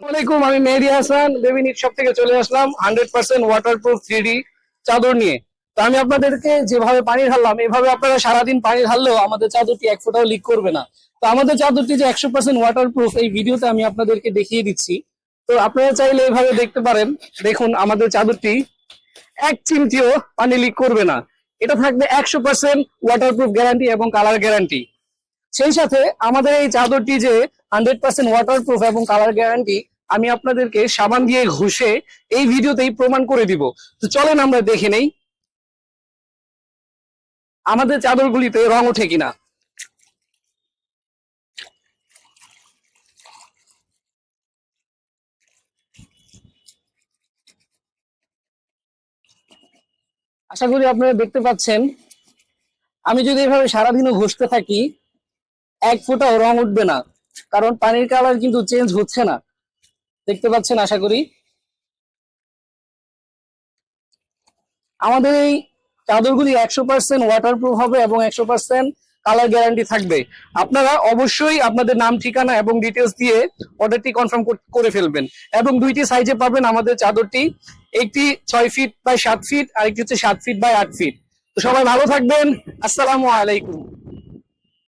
আসসালামাইকুম আমি Mehedi Hasan. Baby knit shop থেকে চলে আসলাম hundred percent water proof three চাদর নিয়ে। তো আমি আপনাদেরকে যেভাবে পানি ঢাললাম, এভাবে আপনারা সারাদিন পানি ঢাললেও আমাদের চাদরটি এক ফোঁটাও লিক করবে না। তো আমাদের চাদরটি যে একশো পার্সেন্ট ওয়াটার প্রুফ এই ভিডিওতে আমি আপনাদেরকে দেখিয়ে দিচ্ছি। তো আপনারা চাইলে এভাবে দেখতে পারেন। দেখুন, আমাদের চাদরটি এক চিমটিও পানি লিক করবে না। এটা থাকবে একশো পার্সেন্ট ওয়াটার প্রুফ গ্যারান্টি এবং কালার গ্যারান্টি সেই সাথে আমাদের এই চাদরটি যে হান্ড্রেড পার্সেন্ট ওয়াটার প্রুফ এবং কালার গ্যারান্টি আমি আপনাদেরকে সাবান দিয়ে ঘষে এই ভিডিওতেই প্রমাণ করে দিব। তো চলেন আমরা দেখে নেই, আমাদের চাদরগুলিতে রং ওঠে কিনা। আশা করি আপনারা দেখতে পাচ্ছেন, আমি যদি এভাবে সারাদিনও ঘষতে থাকি, এক ফোঁটাও রং উঠবে না, কারণ পানির কালার কিন্তু চেঞ্জ হচ্ছে না। দেখতে পাচ্ছেন, আশা করি। আমাদের এই চাদরগুলি একশো পার্সেন্ট ওয়াটারপ্রুফ হবে এবং একশো পার্সেন্ট কালার গ্যারান্টি থাকবে। আপনারা অবশ্যই আপনাদের নাম, ঠিকানা এবং ডিটেলস দিয়ে অর্ডারটি কনফার্ম করে ফেলবেন এবং দুইটি সাইজে পাবেন আমাদের চাদরটি। একটি ছয় ফিট বাই সাত ফিট আর একটি হচ্ছে সাত ফিট বাই আট ফিট তো সবাই ভালো থাকবেন। আসসালামু আলাইকুম।